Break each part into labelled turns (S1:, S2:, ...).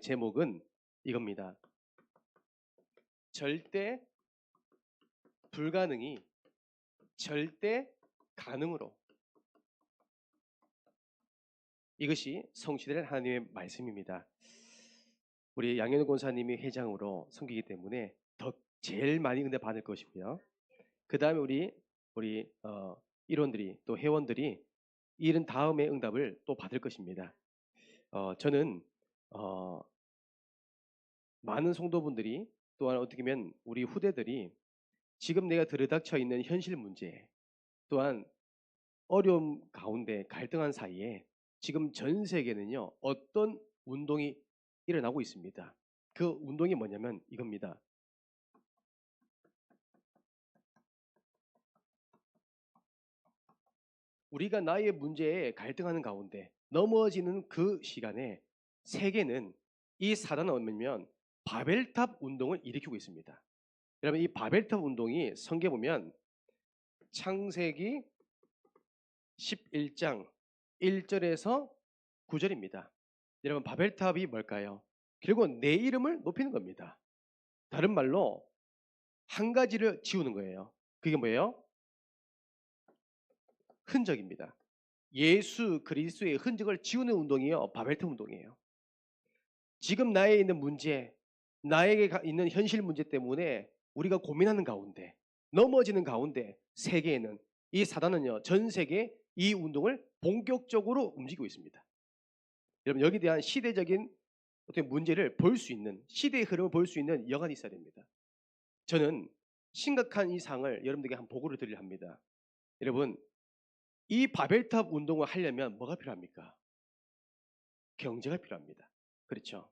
S1: 제목은 이겁니다. 절대 불가능이 절대 가능으로 이것이 성취될 하나님의 말씀입니다. 우리 양현우 권사님이 회장으로 섬기기 때문에 더 제일 많이 은혜 받을 것이고요. 그 다음에 우리 우리 어, 일원들이 또 회원들이 이른 다음에 응답을 또 받을 것입니다. 어, 저는 어, 많은 성도분들이 또한 어떻게 보면 우리 후대들이 지금 내가 들이닥쳐 있는 현실 문제 또한 어려움 가운데 갈등한 사이에 지금 전 세계는요 어떤 운동이 일어나고 있습니다. 그 운동이 뭐냐면 이겁니다. 우리가 나의 문제에 갈등하는 가운데 넘어지는 그 시간에 세계는 이 사단을 얻으면 바벨탑 운동을 일으키고 있습니다. 여러분 이 바벨탑 운동이 성경 보면 창세기 11장 1절에서 9절입니다. 여러분 바벨탑이 뭘까요? 결국 내 이름을 높이는 겁니다. 다른 말로 한 가지를 지우는 거예요. 그게 뭐예요? 흔적입니다. 예수 그리스도의 흔적을 지우는 운동이요. 바벨탑 운동이에요. 지금 나에 있는 문제, 나에게 가- 있는 현실 문제 때문에 우리가 고민하는 가운데 넘어지는 가운데 세계에는 이 사단은요 전 세계 이 운동을 본격적으로 움직이고 있습니다. 여러분 여기에 대한 시대적인 어떤 문제를 볼 수 있는 시대의 흐름을 볼 수 있는 여간이 있어야 됩니다. 저는 심각한 이 상을 여러분들에게 한 보고를 드리려 합니다. 여러분 이 바벨탑 운동을 하려면 뭐가 필요합니까? 경제가 필요합니다. 그렇죠?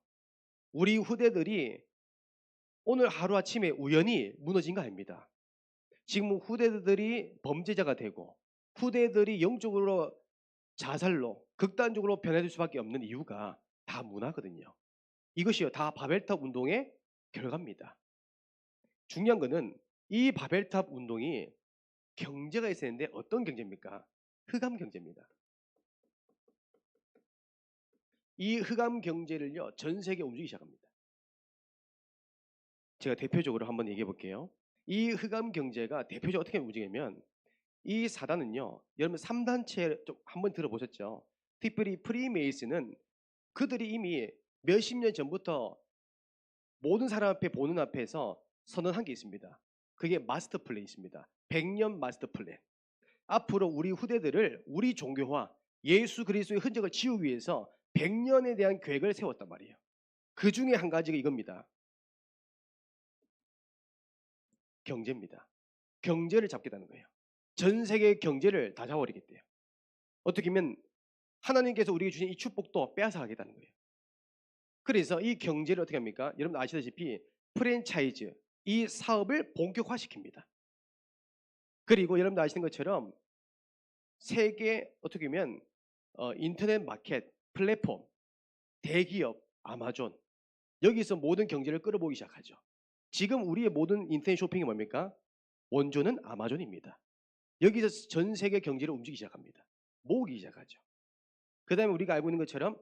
S1: 우리 후대들이 오늘 하루아침에 우연히 무너진 거 아닙니다. 지금 후대들이 범죄자가 되고 후대들이 영적으로 자살로 극단적으로 변해질 수밖에 없는 이유가 다 문화거든요. 이것이요 다 바벨탑 운동의 결과입니다. 중요한 거는 이 바벨탑 운동이 경제가 있어야 되는데 어떤 경제입니까? 흑암 경제입니다. 이 흑암 경제를요 전 세계 움직이기 시작합니다. 제가 대표적으로 한번 얘기해 볼게요. 이 흑암 경제가 대표적으로 어떻게 움직이냐면 이 사단은요 여러분 3단체 좀 한번 들어보셨죠? 특별히 프리메이슨은 그들이 이미 몇십 년 전부터 모든 사람 앞에 보는 앞에서 선언한 게 있습니다. 그게 마스터 플랜이 있습니다. 100년 마스터 플랜. 앞으로 우리 후대들을 우리 종교화 예수 그리스도의 흔적을 지우기 위해서 100년에 대한 계획을 세웠단 말이에요. 그 중에 한 가지가 이겁니다. 경제입니다. 경제를 잡겠다는 거예요. 전 세계 경제를 다 잡아버리겠대요. 어떻게 보면 하나님께서 우리에게 주신 이 축복도 빼앗아 가겠다는 거예요. 그래서 이 경제를 어떻게 합니까? 여러분 아시다시피 프랜차이즈 이 사업을 본격화시킵니다. 그리고 여러분도 아시는 것처럼 세계 어떻게 보면 어, 인터넷 마켓 플랫폼 대기업 아마존 여기서 모든 경제를 끌어보기 시작하죠. 지금 우리의 모든 인터넷 쇼핑이 뭡니까? 원조는 아마존입니다. 여기서 전 세계 경제를 움직이기 시작합니다. 모으기 시작하죠. 그 다음에 우리가 알고 있는 것처럼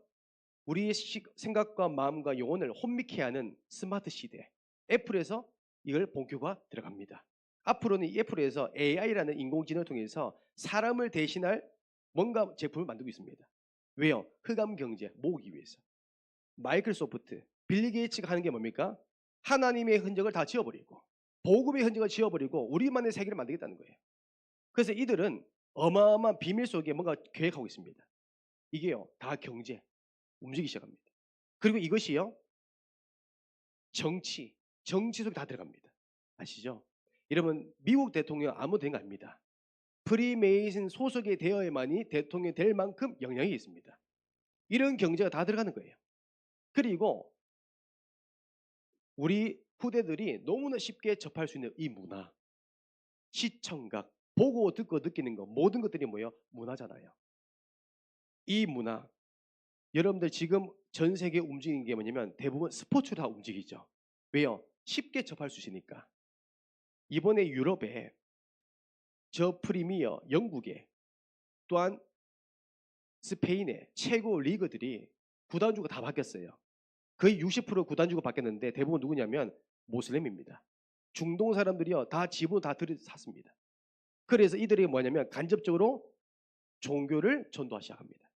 S1: 우리의 시- 생각과 마음과 영혼을 혼미케 하는 스마트 시대. 애플에서 이걸 본격화 들어갑니다. 앞으로는 이 애플에서 AI라는 인공지능을 통해서 사람을 대신할 뭔가 제품을 만들고 있습니다. 왜요? 흑암 경제 모으기 위해서. 마이크로소프트, 빌리 게이츠가 하는 게 뭡니까? 하나님의 흔적을 다 지워버리고 복음의 흔적을 지워버리고 우리만의 세계를 만들겠다는 거예요. 그래서 이들은 어마어마한 비밀 속에 뭔가 계획하고 있습니다. 이게요 다 경제 움직이기 시작합니다. 그리고 이것이요 정치 정치 속에 다 들어갑니다. 아시죠? 여러분 미국 대통령 아무 된거 아닙니다. 프리메이슨 소속이 되어야만이 대통령이 될 만큼 영향이 있습니다. 이런 경제가 다 들어가는 거예요. 그리고 우리 후대들이 너무나 쉽게 접할 수 있는 이 문화, 시청각, 보고 듣고 느끼는 것 모든 것들이 뭐예요? 문화잖아요. 이 문화 여러분들 지금 전 세계 움직이는 게 뭐냐면 대부분 스포츠로 다 움직이죠. 왜요? 쉽게 접할 수 있으니까. 이번에 유럽에 저 프리미어 영국에 또한 스페인의 최고 리그들이 구단주가 다 바뀌었어요. 거의 60% 구단주가 바뀌었는데 대부분 누구냐면 모슬렘입니다. 중동 사람들이요 다 지분 다 들여 샀습니다. 그래서 이들이 뭐냐면 간접적으로 종교를 전도하기 시작합니다.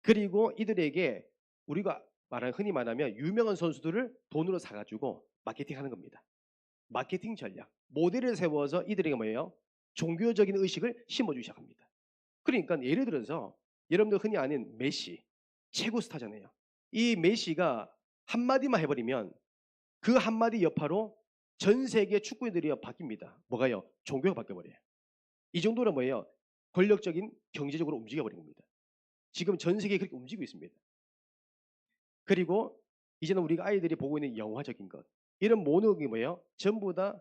S1: 그리고 이들에게 우리가 말하는 흔히 말하면 유명한 선수들을 돈으로 사가지고 마케팅하는 겁니다. 마케팅 전략, 모델을 세워서 이들에게 뭐예요? 종교적인 의식을 심어주기 시작합니다. 그러니까 예를 들어서 여러분들 흔히 아는 메시 최고 스타잖아요. 이 메시가 한마디만 해버리면 그 한마디 여파로 전 세계 축구인들이 바뀝니다. 뭐가요? 종교가 바뀌어버려요. 이 정도는 뭐예요? 권력적인 경제적으로 움직여버린 겁니다. 지금 전 세계에 그렇게 움직이고 있습니다. 그리고 이제는 우리가 아이들이 보고 있는 영화적인 것 이런 모든 게 뭐예요? 전부 다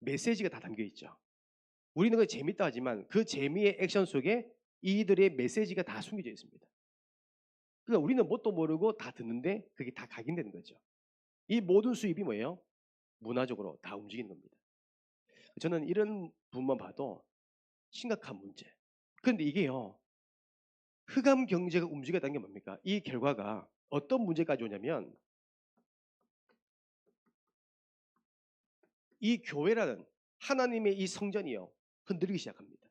S1: 메시지가 다 담겨 있죠. 우리는 그 재밌다 하지만 그 재미의 액션 속에 이들의 메시지가 다 숨겨져 있습니다. 그러니까 우리는 뭣도 모르고 다 듣는데 그게 다 각인되는 거죠. 이 모든 수입이 뭐예요? 문화적으로 다 움직이는 겁니다. 저는 이런 부분만 봐도 심각한 문제. 그런데 이게요. 흑암 경제가 움직였다는 게 뭡니까? 이 결과가 어떤 문제까지 오냐면 이 교회라는 하나님의 이 성전이요 흔들리기 시작합니다.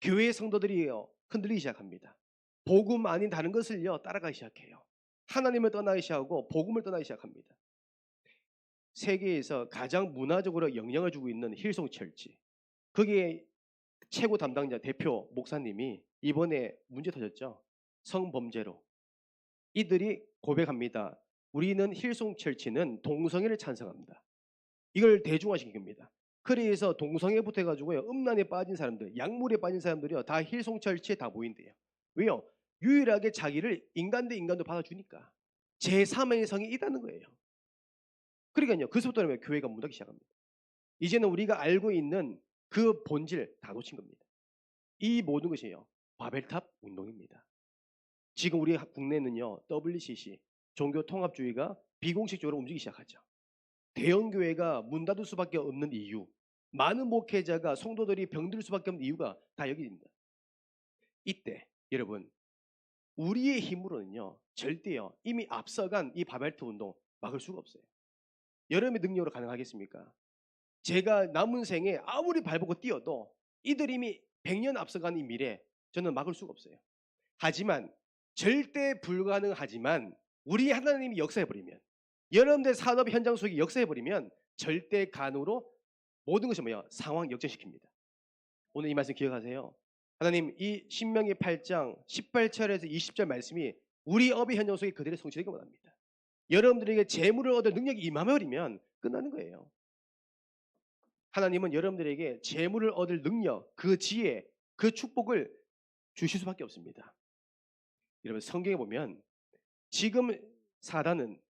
S1: 교회의 성도들이요 흔들리기 시작합니다. 복음 아닌 다른 것을요 따라가기 시작해요. 하나님을 떠나기 시작하고 복음을 떠나기 시작합니다. 세계에서 가장 문화적으로 영향을 주고 있는 힐송 철치 거기에 최고 담당자 대표 목사님이 이번에 문제 터졌죠. 성범죄로 이들이 고백합니다. 우리는 힐송 철치는 동성애를 찬성합니다. 이걸 대중화시킨 겁니다. 그래서 동성애부터 해가지고요 음란에 빠진 사람들, 약물에 빠진 사람들이요 다 힐송 철치에 다 모인대요. 왜요? 유일하게 자기를 인간 대 인간도 받아주니까 제 3의 성이 있다는 거예요. 그러니까요 그서부터는 교회가 묻기 시작합니다. 이제는 우리가 알고 있는 그 본질 다 놓친 겁니다. 이 모든 것이요 바벨탑 운동입니다. 지금 우리 국내는요 WCC 종교통합주의가 비공식적으로 움직이기 시작하죠. 대형 교회가 문 닫을 수밖에 없는 이유, 많은 목회자가 성도들이 병들 수밖에 없는 이유가 다 여기입니다. 이때 여러분 우리의 힘으로는요 절대요 이미 앞서간 이 바벨트 운동 막을 수가 없어요. 여러분의 능력으로 가능하겠습니까? 제가 남은 생에 아무리 발보고 뛰어도 이들 이미 100년 앞서간 이 미래 저는 막을 수가 없어요. 하지만 절대 불가능하지만 우리 하나님이 역사해 버리면 여러분들 산업 현장 속에 역사해버리면 절대 가능으로 모든 것이 뭐야 상황 역전시킵니다. 오늘 이 말씀 기억하세요. 하나님 이 신명기 8장 18절에서 20절 말씀이 우리 업의 현장 속에 그대로 성취되기 원합니다. 여러분들에게 재물을 얻을 능력이 임하버리면 끝나는 거예요. 하나님은 여러분들에게 재물을 얻을 능력, 그 지혜, 그 축복을 주실 수밖에 없습니다. 여러분 성경에 보면 지금 사단은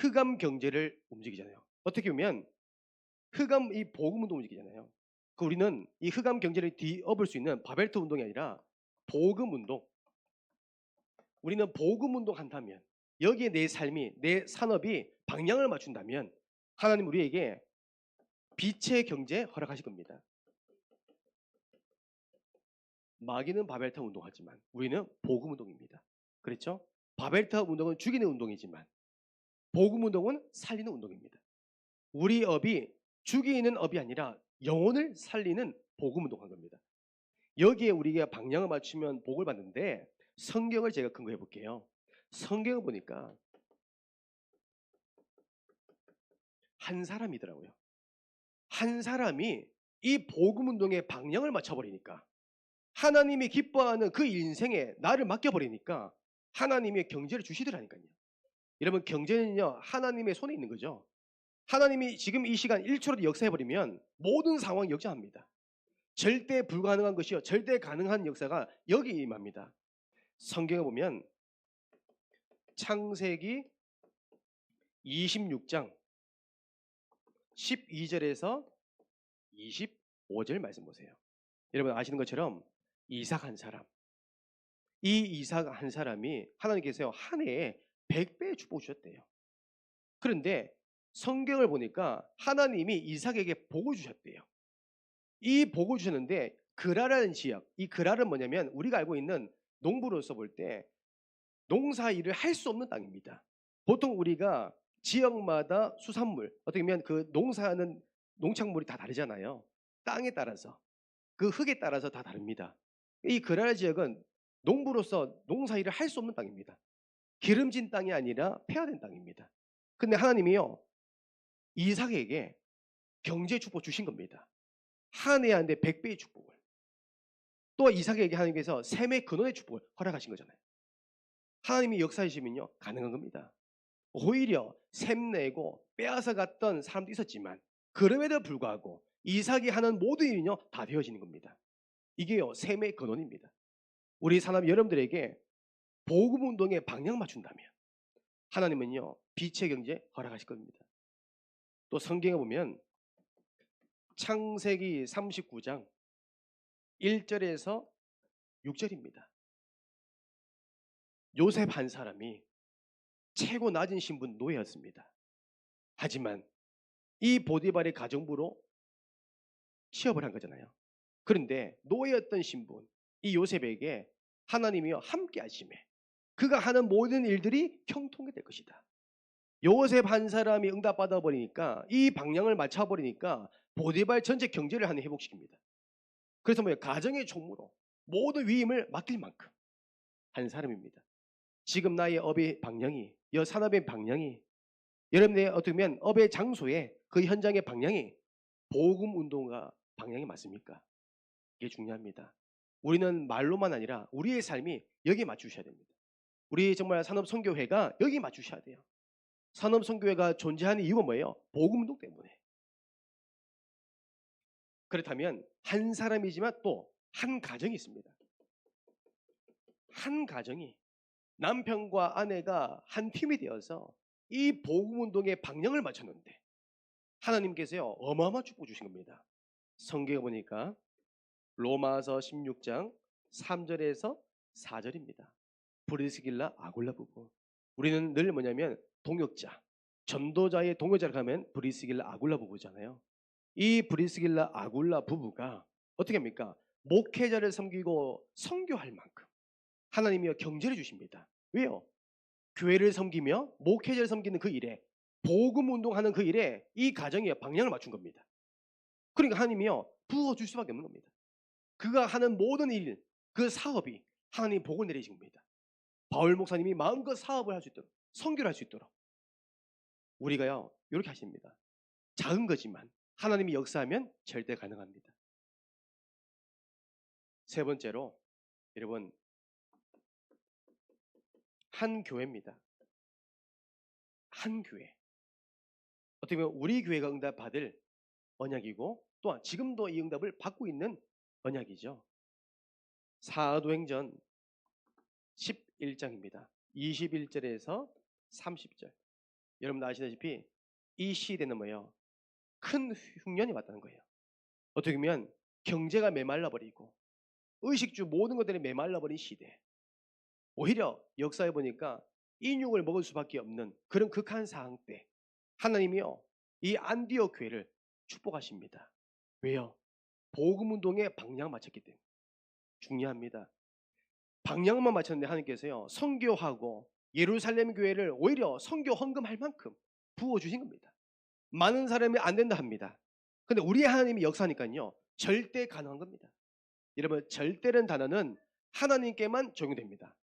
S1: 흑암 경제를 움직이잖아요. 어떻게 보면 흑암 이 복음 운동 움직이잖아요. 그 우리는 이 흑암 경제를 뒤엎을 수 있는 바벨트 운동이 아니라 복음 운동. 우리는 복음 운동 한다면 여기에 내 삶이 내 산업이 방향을 맞춘다면 하나님 우리에게 빛의 경제 허락하실 겁니다. 마귀는 바벨탑 운동하지만 우리는 복음 운동입니다. 그렇죠? 바벨탑 운동은 죽이는 운동이지만 복음 운동은 살리는 운동입니다. 우리 업이 죽이는 업이 아니라 영혼을 살리는 복음 운동한 겁니다. 여기에 우리가 방향을 맞추면 복을 받는데 성경을 제가 근거해 볼게요. 성경을 보니까 한 사람이더라고요. 한 사람이 이 복음 운동의 방향을 맞춰 버리니까 하나님이 기뻐하는 그 인생에 나를 맡겨 버리니까 하나님의 경제를 주시더라니까요. 여러분 경제는요 하나님의 손에 있는 거죠. 하나님이 지금 이 시간 1초라도 역사해버리면 모든 상황이 역전합니다. 절대 불가능한 것이요 절대 가능한 역사가 여기 임합니다. 성경에 보면 창세기 26장 12절에서 25절 말씀 보세요. 여러분 아시는 것처럼 이삭 한 사람 이 이삭 한 사람이 하나님께서 한 해에 100배의 축복 주셨대요. 그런데 성경을 보니까 하나님이 이삭에게 복을 주셨대요. 이 복을 주셨는데 그라라는 지역, 이 그라는 뭐냐면 우리가 알고 있는 농부로서 볼 때 농사 일을 할 수 없는 땅입니다. 보통 우리가 지역마다 수산물 어떻게 보면 그 농사하는 농작물이 다 다르잖아요. 땅에 따라서 그 흙에 따라서 다 다릅니다. 이 그라나 지역은 농부로서 농사 일을 할 수 없는 땅입니다. 기름진 땅이 아니라 폐화된 땅입니다. 근데 하나님이요 이삭에게 경제 축복 주신 겁니다. 한 해한데 100배의 축복을. 또 이삭에게 하나님께서 샘의 근원의 축복을 허락하신 거잖아요. 하나님이 역사하시면요 가능한 겁니다. 오히려 샘내고 빼앗아 갔던 사람도 있었지만 그럼에도 불구하고 이삭이 하는 모든 일은요 다 되어지는 겁니다. 이게요 샘의 근원입니다. 우리 사람 여러분들에게 복음 운동에 방향 맞춘다면 하나님은요 빛의 경제 허락하실 겁니다. 또 성경에 보면 창세기 39장 1절에서 6절입니다. 요셉 한 사람이 최고 낮은 신분 노예였습니다. 하지만 이 보디발의 가정부로 취업을 한 거잖아요. 그런데 노예였던 신분 이 요셉에게 하나님이요 함께 하심에 그가 하는 모든 일들이 형통이 될 것이다. 요셉 한 사람이 응답받아 버리니까 이 방향을 맞춰 버리니까 보디발 전체 경제를 하는 회복시킵니다. 그래서 뭐예요? 가정의 총무로 모든 위임을 맡길 만큼 한 사람입니다. 지금 나의 업의 방향이, 여 산업의 방향이, 여러분의 어떻게 보면 업의 장소에 그 현장의 방향이 보금 운동가 방향이 맞습니까? 이게 중요합니다. 우리는 말로만 아니라 우리의 삶이 여기에 맞추셔야 됩니다. 우리 정말 산업선교회가 여기 맞추셔야 돼요. 산업선교회가 존재하는 이유가 뭐예요? 보금운동 때문에. 그렇다면 한 사람이지만 또 한 가정이 있습니다. 한 가정이 남편과 아내가 한 팀이 되어서 이 복음운동의 방향을 맞췄는데 하나님께서요 어마어마한 축복 주신 겁니다. 성경에 보니까 로마서 16장 3절에서 4절입니다. 브리스길라 아굴라 부부. 우리는 늘 뭐냐면 동역자, 전도자의 동역자를 가면 브리스길라 아굴라 부부잖아요. 이 브리스길라 아굴라 부부가 어떻게 합니까? 목회자를 섬기고 선교할 만큼 하나님이여 경제를 주십니다. 왜요? 교회를 섬기며 목회자를 섬기는 그 일에 복음 운동하는 그 일에 이 가정이 방향을 맞춘 겁니다. 그러니까 하나님이요 부어 줄 수밖에 없는 겁니다. 그가 하는 모든 일, 그 사업이 하나님 복을 내리신 겁니다. 바울 목사님이 마음껏 사업을 할 수 있도록 선교를 할 수 있도록 우리가요 이렇게 하십니다. 작은 거지만 하나님이 역사하면 절대 가능합니다. 세 번째로 여러분 한 교회입니다. 한 교회. 어떻게 보면 우리 교회가 응답 받을 언약이고 또한 지금도 이 응답을 받고 있는 언약이죠. 사도행전 11장입니다. 21절에서 30절. 여러분 아시다시피 이 시대는 뭐예요? 큰 흉년이 왔다는 거예요. 어떻게 보면 경제가 메말라 버리고 의식주 모든 것들이 메말라 버린 시대. 오히려 역사에 보니까 인육을 먹을 수밖에 없는 그런 극한 상황 때 하나님이요 이 안디옥 교회를 축복하십니다. 왜요? 복음 운동에 방향 맞췄기 때문에 중요합니다. 방향만 맞췄는데 하나님께서요 선교하고 예루살렘 교회를 오히려 선교 헌금할 만큼 부어 주신 겁니다. 많은 사람이 안 된다 합니다. 근데 우리 하나님이 역사니까요 절대 가능한 겁니다. 여러분 절대는 단어는 하나님께만 적용됩니다.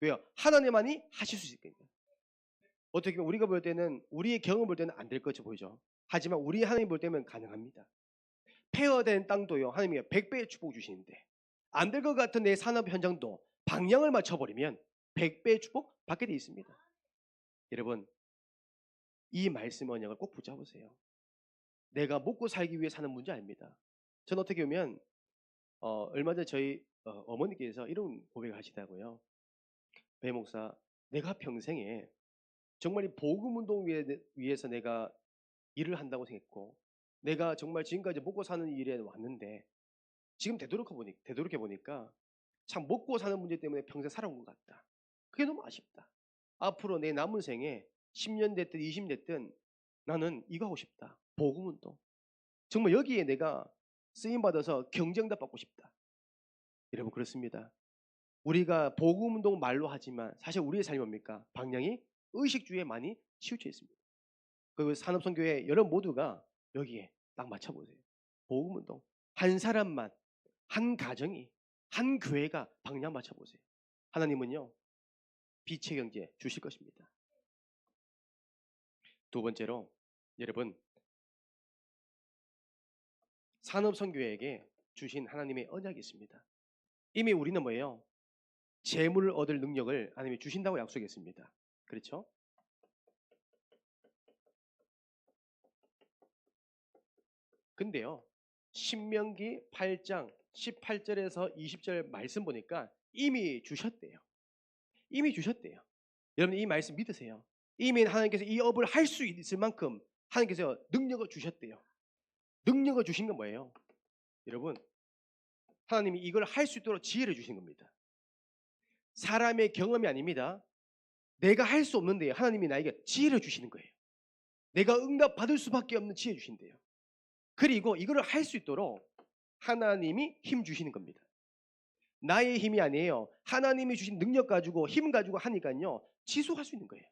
S1: 왜요? 하나님만이 하실 수 때문에. 어떻게 보면 우리가 볼 때는 우리의 경험 볼 때는 안 될 것처럼 보이죠. 하지만 우리 하나님 볼 때면 가능합니다. 폐허된 땅도요. 하나님이 100배의 축복 주시는데 안 될 것 같은 내 산업 현장도 방향을 맞춰버리면 100배의 축복 받게 돼 있습니다. 여러분 이 말씀 언약을 꼭 붙잡으세요. 내가 먹고 살기 위해 사는 문제 아닙니다. 저는 어떻게 보면 어, 얼마 전에 저희 어, 머니께서 이런 고백을 하시다고요. 배 목사, 내가 평생에 정말 이 복음 운동 위해서 내가 일을 한다고 생각했고, 내가 정말 지금까지 먹고 사는 일에 왔는데, 지금 되돌아보 보니, 되돌이켜 보니까 참 먹고 사는 문제 때문에 평생 살아온 것 같다. 그게 너무 아쉽다. 앞으로 내 남은 생에 10년 됐든 20년 됐든 나는 이거 하고 싶다. 복음 운동. 정말 여기에 내가 쓰임 받아서 경쟁답 받고 싶다. 여러분 그렇습니다. 우리가 복음 운동 말로 하지만 사실 우리의 삶이 뭡니까? 방향이 의식주의에 많이 치우쳐 있습니다. 그 산업선교회 여러분 모두가 여기에 딱 맞춰보세요. 복음 운동 한 사람만 한 가정이 한 교회가 방향 맞춰보세요. 하나님은요 빛의 경제 주실 것입니다. 두 번째로 여러분 산업선교회에게 주신 하나님의 언약이 있습니다. 이미 우리는 뭐예요? 재물을 얻을 능력을 하나님이 주신다고 약속했습니다. 그렇죠? 근데요. 신명기 8장 18절에서 20절 말씀 보니까 이미 주셨대요. 이미 주셨대요. 여러분 이 말씀 믿으세요. 이미 하나님께서 이 업을 할 수 있을 만큼 하나님께서 능력을 주셨대요. 능력을 주신 건 뭐예요? 여러분 하나님이 이걸 할 수 있도록 지혜를 주신 겁니다. 사람의 경험이 아닙니다. 내가 할 수 없는데 하나님이 나에게 지혜를 주시는 거예요. 내가 응답 받을 수밖에 없는 지혜 주신대요. 그리고 이거를 할 수 있도록 하나님이 힘 주시는 겁니다. 나의 힘이 아니에요. 하나님이 주신 능력 가지고 힘 가지고 하니까요. 지속할 수 있는 거예요.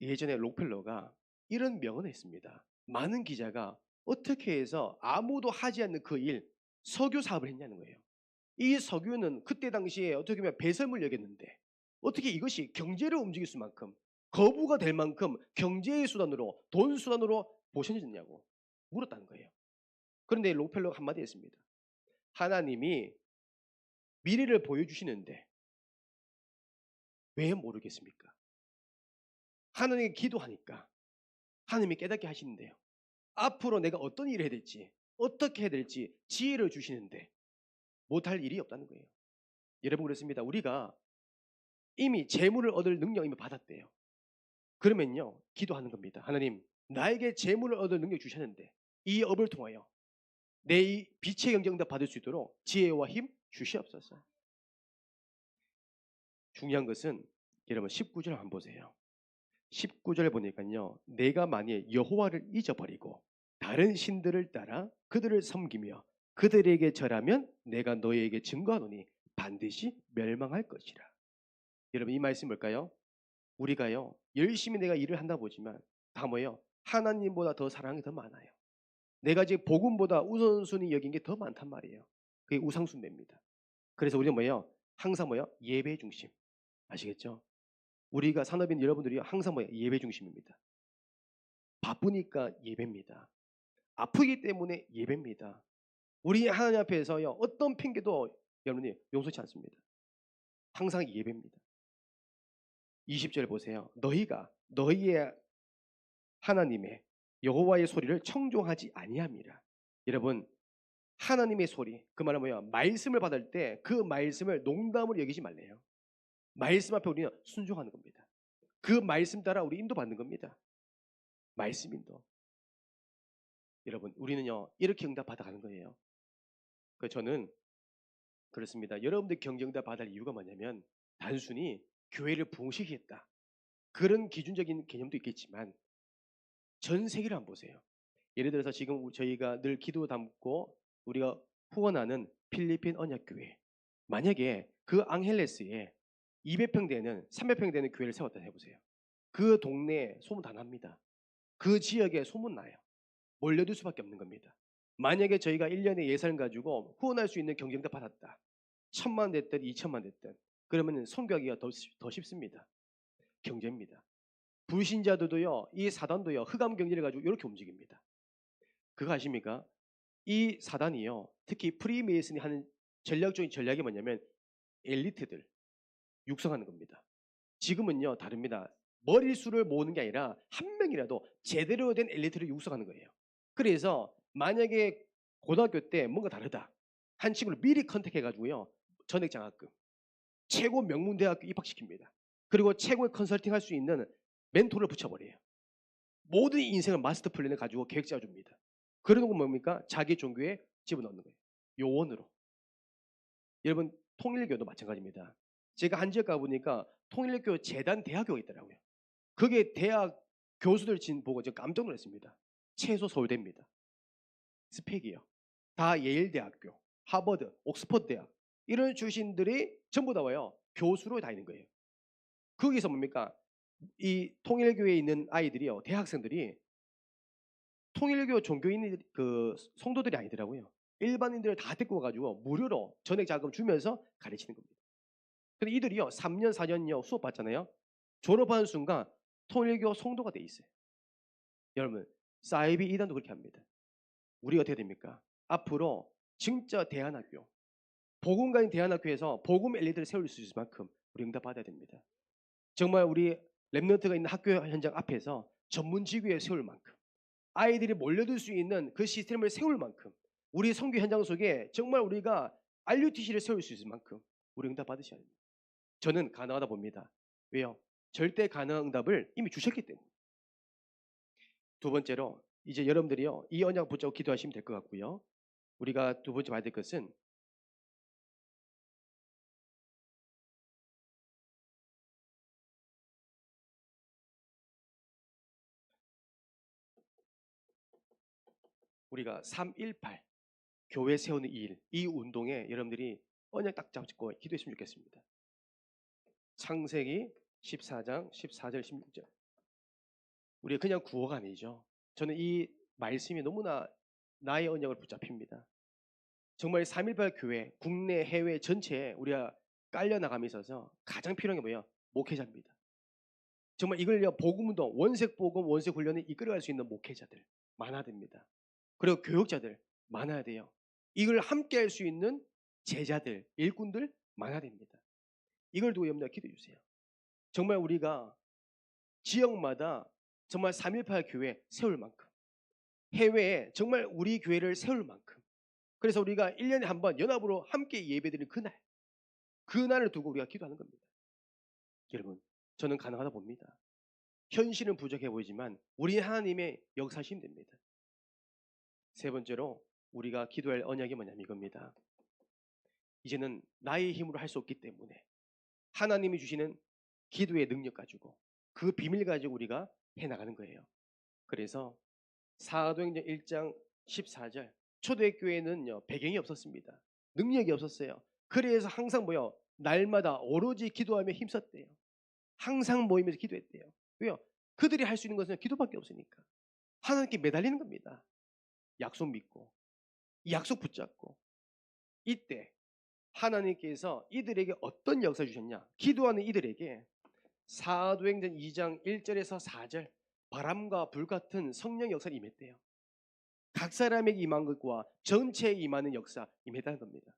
S1: 예전에 록펠러가 이런 명언을 했습니다. 많은 기자가 어떻게 해서 아무도 하지 않는 그 일, 석유 사업을 했냐는 거예요. 이 석유는 그때 당시에 어떻게 보면 배설물 여겼는데 어떻게 이것이 경제를 움직일 수만큼 거부가 될 만큼 경제의 수단으로 돈 수단으로 보셔졌냐고 물었다는 거예요. 그런데 록펠러가 한마디 했습니다. 하나님이 미래를 보여주시는데 왜 모르겠습니까? 하나님께 기도하니까 하나님이 깨닫게 하시는데요. 앞으로 내가 어떤 일을 해야 될지 어떻게 해야 될지 지혜를 주시는데 못할 일이 없다는 거예요. 여러분 그렇습니다. 우리가 이미 재물을 얻을 능력 이미 받았대요. 그러면요 기도하는 겁니다. 하나님 나에게 재물을 얻을 능력 주셨는데 이 업을 통하여 내 이 빛의 영정답 받을 수 있도록 지혜와 힘 주시옵소서. 중요한 것은 여러분 19절 한번 보세요. 19절 보니까요. 내가 만일 여호와를 잊어버리고 다른 신들을 따라 그들을 섬기며 그들에게 절하면 내가 너희에게 증거하노니 반드시 멸망할 것이라. 여러분 이 말씀 뭘까요? 우리가요 열심히 내가 일을 한다 보지만 다 뭐예요? 하나님보다 더 사랑이 더 많아요. 내가 지금 복음보다 우선순위 여긴 게 더 많단 말이에요. 그게 우상순례입니다. 그래서 우리는 뭐예요? 항상 뭐예요? 예배 중심. 아시겠죠? 우리가 산업인 여러분들이 항상 뭐예요? 예배 중심입니다. 바쁘니까 예배입니다. 아프기 때문에 예배입니다. 우리 하나님 앞에서요 어떤 핑계도 여러분이 용서치 않습니다. 항상 예배입니다. 20절 보세요. 너희가 너희의 하나님의 여호와의 소리를 청종하지 아니함이라. 여러분 하나님의 소리 그 말은 뭐야? 말씀을 받을 때 그 말씀을 농담으로 여기지 말래요. 말씀 앞에 우리는 순종하는 겁니다. 그 말씀 따라 우리 인도 받는 겁니다. 말씀 인도. 여러분 우리는요 이렇게 응답 받아가는 거예요. 그 저는 그렇습니다. 여러분들 경경답 받을 이유가 뭐냐면 단순히 교회를 부흥시키겠다. 그런 기준적인 개념도 있겠지만 전 세계를 한번 보세요. 예를 들어서 지금 저희가 늘 기도 담고 우리가 후원하는 필리핀 언약교회. 만약에 그 앙헬레스에 200평 되는 300평 되는 교회를 세웠다 해보세요. 그 동네에 소문 다 납니다. 그 지역에 소문 나요. 몰려들 수밖에 없는 겁니다. 만약에 저희가 1년에 예산을 가지고 후원할 수 있는 경쟁도 받았다. 천만 됐든 이천만 됐든 그러면 성교하기가 더, 더 쉽습니다. 경제입니다. 불신자들도요, 이 사단도요, 흑암 경제를 가지고 이렇게 움직입니다. 그거 아십니까? 이 사단이요, 특히 프리메이슨이 하는 전략적인 전략이 뭐냐면 엘리트들 육성하는 겁니다. 지금은요, 다릅니다. 머리수를 모으는 게 아니라 한 명이라도 제대로 된 엘리트를 육성하는 거예요. 그래서 만약에 고등학교 때 뭔가 다르다. 한 친구를 미리 컨택해가지고요, 전액 장학금, 최고 명문대학교 입학시킵니다. 그리고 최고의 컨설팅 할 수 있는 멘토를 붙여버려요. 모든 인생을 마스터 플랜을 가지고 계획 짜줍니다. 그러는 건 뭡니까? 자기 종교에 집어넣는 거예요. 요원으로. 여러분 통일교도 마찬가지입니다. 제가 한 지역 가보니까 통일교 재단 대학교가 있더라고요. 그게 대학 교수들 진 보고 제가 깜짝 놀랐습니다. 최소 서울대입니다. 스펙이요. 다 예일대학교, 하버드, 옥스퍼드 대학 이런 출신들이 전부 다 와요. 교수로 다니는 거예요. 거기서 뭡니까? 이 통일교회에 있는 아이들이요, 대학생들이 통일교 종교인 그 성도들이 아니더라고요. 일반인들을 다 데리고 가지고 무료로 전액 자금 주면서 가르치는 겁니다. 근데 이들이요, 3년, 4년요 수업 받잖아요. 졸업하는 순간 통일교 성도가 돼 있어요. 여러분, 사이비 이단도 그렇게 합니다. 우리 어떻게 됩니까? 앞으로 진짜 대안학교, 복음가인 대안학교에서 복음 엘리트를 세울 수 있을 만큼 우리 응답 받아야 됩니다. 정말 우리 랩런트가 있는 학교 현장 앞에서 전문 지구에 세울 만큼 아이들이 몰려들 수 있는 그 시스템을 세울 만큼 우리 성교 현장 속에 정말 우리가 RUTC를 세울 수 있을 만큼 우리 응답 받으셔야 됩니다. 저는 가능하다 봅니다. 왜요? 절대 가능한 응답을 이미 주셨기 때문에. 두 번째로 이제 여러분들이요 이 언약 붙잡고 기도하시면 될 것 같고요. 우리가 두 번째 봐야 될 것은 우리가 318 교회 세우는 일, 이 운동에 여러분들이 언약 딱 잡고 기도했으면 좋겠습니다. 창세기 14장 14절 16절. 우리가 그냥 구호가 아니죠. 저는 이 말씀이 너무나 나의 언약을 붙잡힙니다. 정말 318 교회, 국내 해외 전체에 우리가 깔려 나감에 있어서 가장 필요한 게 뭐예요? 목회자입니다. 정말 이걸요 복음운동, 원색 복음, 원색 훈련을 이끌어갈 수 있는 목회자들 많아야 됩니다. 그리고 교육자들 많아야 돼요. 이걸 함께 할 수 있는 제자들, 일꾼들 많아야 됩니다. 이걸 두고 여러분들 기도해 주세요. 정말 우리가 지역마다 정말 318 교회 세울 만큼 해외에 정말 우리 교회를 세울 만큼 그래서 우리가 1년에 한 번 연합으로 함께 예배드리는 그날 그날을 두고 우리가 기도하는 겁니다. 여러분 저는 가능하다 봅니다. 현실은 부족해 보이지만 우리 하나님의 역사심 됩니다. 세 번째로 우리가 기도할 언약이 뭐냐면 이겁니다. 이제는 나의 힘으로 할 수 없기 때문에 하나님이 주시는 기도의 능력 가지고 그 비밀 가지고 우리가 해 나가는 거예요. 그래서 사도행전 1장 14절 초대교회는요 배경이 없었습니다. 능력이 없었어요. 그래서 항상 뭐요 날마다 오로지 기도하며 힘썼대요. 항상 모이면서 기도했대요. 왜요? 그들이 할 수 있는 것은 기도밖에 없으니까 하나님께 매달리는 겁니다. 약속 믿고 이 약속 붙잡고 이때 하나님께서 이들에게 어떤 역사 주셨냐? 기도하는 이들에게 사도행전 2장 1절에서 4절 바람과 불 같은 성령 역사를 임했대요. 각 사람에게 임한 것과 전체에 임하는 역사 임했다는 겁니다.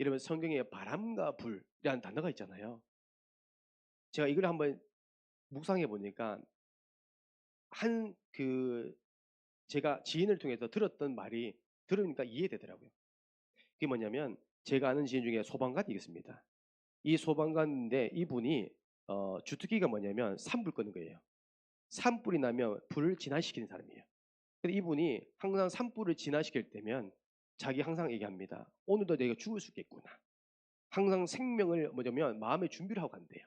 S1: 여러분 성경에 바람과 불이라는 단어가 있잖아요. 제가 이걸 한번 묵상해 보니까 한 그 제가 지인을 통해서 들었던 말이 들으니까 이해되더라고요. 그게 뭐냐면 제가 아는 지인 중에 소방관이 있습니다. 이 소방관인데 이분이 어, 주특기가 뭐냐면 산불 끄는 거예요. 산불이 나면 불을 진화시키는 사람이에요. 근데 이분이 항상 산불을 진화시킬 때면 자기 항상 얘기합니다. 오늘도 내가 죽을 수 있겠구나. 항상 생명을 뭐냐면 마음의 준비를 하고 간대요.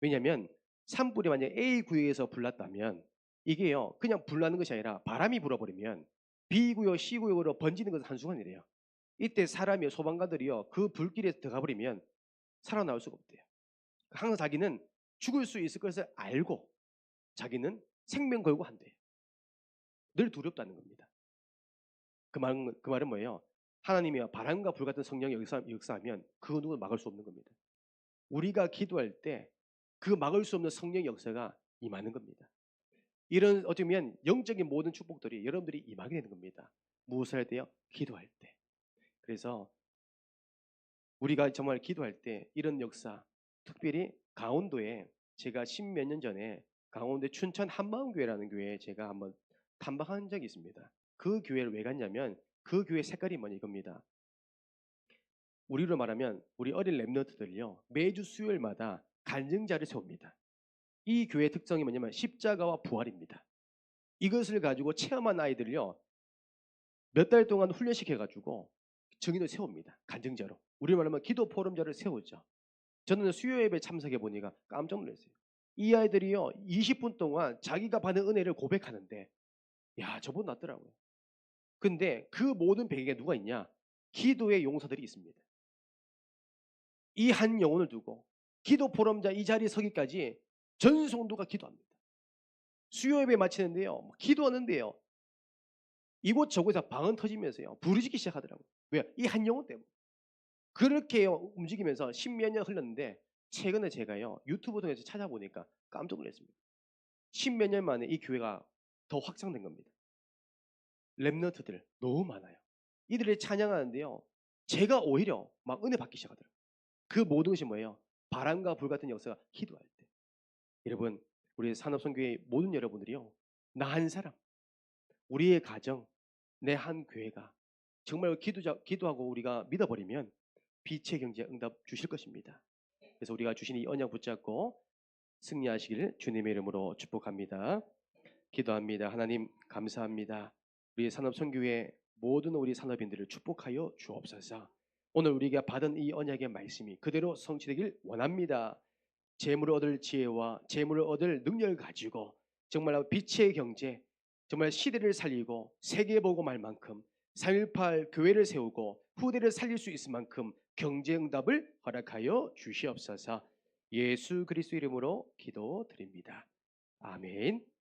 S1: 왜냐하면 산불이 만약 A 구역에서 불났다면 이게요 그냥 불나는 것이 아니라 바람이 불어버리면 B 구역, C 구역으로 번지는 것은 한순간이래요. 이때 사람이 소방관들이요 그 불길에 들어가 버리면 살아나올 수가 없대요. 항상 자기는 죽을 수 있을 것을 알고 자기는 생명 걸고 한대요. 늘 두렵다는 겁니다. 그 말은, 그 말은 뭐예요? 하나님이 바람과 불 같은 성령이 역사, 역사하면 그 누구 막을 수 없는 겁니다. 우리가 기도할 때 그 막을 수 없는 성령 역사가 임하는 겁니다. 이런 어쩌면 영적인 모든 축복들이 여러분들이 임하게 되는 겁니다. 무엇을 할 때요? 기도할 때. 그래서 우리가 정말 기도할 때 이런 역사, 특별히 강원도에 제가 십몇 년 전에 강원도 춘천 한마음교회라는 교회에 제가 한번 탐방한 적이 있습니다. 그 교회를 왜 갔냐면 그 교회 색깔이 뭐냐 이겁니다. 우리로 말하면 우리 어린 랩너트들이요 매주 수요일마다 간증자를 세웁니다. 이 교회의 특성이 뭐냐면 십자가와 부활입니다. 이것을 가지고 체험한 아이들을요 몇 달 동안 훈련시켜 가지고 증인을 세웁니다. 간증자로. 우리 말하면 기도 포럼자를 세우죠. 저는 수요 예배 참석해 보니까 깜짝 놀랐어요. 이 아이들이요 20분 동안 자기가 받은 은혜를 고백하는데 야 저분 낫더라고요. 근데 그 모든 배경에 누가 있냐? 기도의 용사들이 있습니다. 이 한 영혼을 두고 기도 포럼자 이 자리에 서기까지 전 성도가 기도합니다. 수요 예배 마치는데요. 뭐 기도하는데요. 이곳 저곳에서 방언 터지면서요. 부르짖기 시작하더라고요. 왜요? 이 한 영혼 때문에. 그렇게 움직이면서 십몇 년 흘렀는데 최근에 제가요. 유튜브 통해서 찾아보니까 깜짝 놀랐습니다. 십몇 년 만에 이 교회가 더 확장된 겁니다. 랩너트들 너무 많아요. 이들을 찬양하는데요. 제가 오히려 막 은혜 받기 시작하더라고요. 그 모든 것이 뭐예요? 바람과 불 같은 역사가 기도할 때. 여러분, 우리 산업선교회 모든 여러분들이요. 나 한 사람, 우리의 가정, 내 한 교회가 정말 기도자, 기도하고 우리가 믿어버리면 빛의 경제 응답 주실 것입니다. 그래서 우리가 주신 이 언약 붙잡고 승리하시기를 주님의 이름으로 축복합니다. 기도합니다. 하나님 감사합니다. 우리 산업선교회 모든 우리 산업인들을 축복하여 주옵소서. 오늘 우리가 받은 이 언약의 말씀이 그대로 성취되길 원합니다. 재물을 얻을 지혜와 재물을 얻을 능력을 가지고 정말 빛의 경제, 정말 시대를 살리고 세계 보고 말 만큼 3.18 교회를 세우고 후대를 살릴 수 있을 만큼 경제 응답을 허락하여 주시옵소서. 예수 그리스도 이름으로 기도드립니다. 아멘.